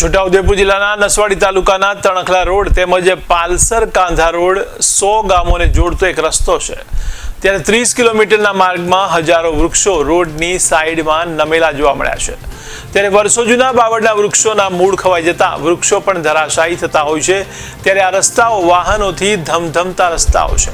છોટાઉદેપુર જિલ્લાના નસવાડી તાલુકાના તણખલા રોડ તેમજ પાલસર કાંધા રોડ સો ગામોને જોડતો એક રસ્તો છે. ત્યારે ત્રીસ કિલોમીટરના માર્ગમાં હજારો વૃક્ષો રોડની સાઈડમાં નમેલા જોવા મળ્યા છે. ત્યારે વર્ષો જૂના બાવળના વૃક્ષોના મૂળ ખવાઈ જતા વૃક્ષો પણ ધરાશાયી થતા હોય છે. ત્યારે આ રસ્તાઓ વાહનોથી ધમધમતા રસ્તાઓ છે.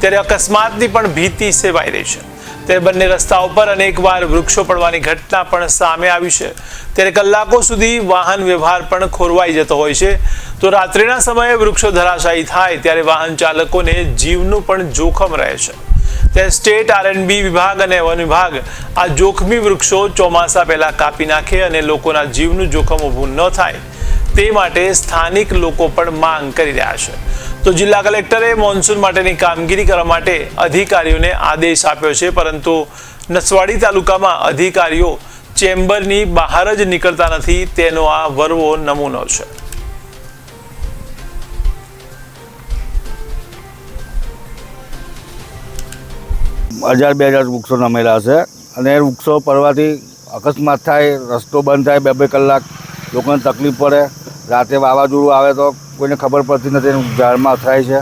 ત્યારે અકસ્માતની પણ ભીતિ સેવાઈ રહી છે. ત્યારે બંને રસ્તા ઉપર અનેકવાર વૃક્ષો પડવાની ઘટના પણ સામે આવી છે. ત્યારે કલાકો સુધી વાહન વ્યવહાર પણ ખોરવાઈ જતો હોય છે. તો રાત્રિના સમયે વૃક્ષો ધરાશાયી થાય ત્યારે વાહન ચાલકોને જીવનું પણ જોખમ રહે છે. ત્યારે સ્ટેટ આરએનબી વિભાગ અને વન વિભાગ આ જોખમી વૃક્ષો ચોમાસા પહેલાં કાપી નાખે અને લોકોના જીવનું જોખમ ઊભું ન થાય. તે માટે સ્થાનિક લોકો પણ માંગ કરી રહ્યા છે. તો જિલ્લા કલેક્ટરે મોન્સૂન માટેની કામગીરી કરવા માટે અધિકારીઓને આદેશ આપ્યો છે, પરંતુ નસવાડી તાલુકામાં અધિકારીઓ ચેમ્બરની બહાર જ નીકળતા નથી, તેનો આ વરવો નમૂનો છે. હજાર બે હજાર વૃક્ષો નમેલા છે અને વૃક્ષો પડવાથી અકસ્માત થાય, રસ્તો બંધ થાય, બે બે કલાક લોકોને તકલીફ પડે રાતે વાવાઝોડું આવે તો કોઈને ખબર પડતી નથી એનું ઝાડમાં અથડાય છે.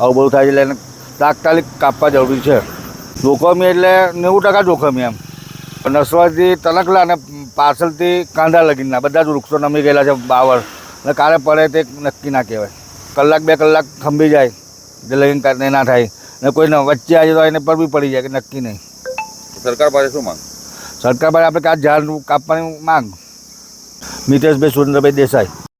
આવું બધું થાય છે એટલે એને તાત્કાલિક કાપવા જરૂરી છે. જોખમી એટલે નેવું ટકા જોખમી એમ. નસવાથી તનકલા અને પાછળથી કાંદા લગીના બધા જ વૃક્ષો નમી ગયેલા છે બાવર અને કાલે પડે તે નક્કી ના કહેવાય. કલાક બે કલાક ખંભી જાય. જે લગીન કાંઈ ના થાય. ને કોઈને વચ્ચે આવી તો એને પર બી પડી જાય કે નક્કી નહીં. સરકાર પાસે શું માંગ? સરકાર પાસે આપણે કાંઈ ઝાડ કાપવાની માંગ. મિતેશભાઈ સુરેન્દ્રભાઈ દેસાઈ.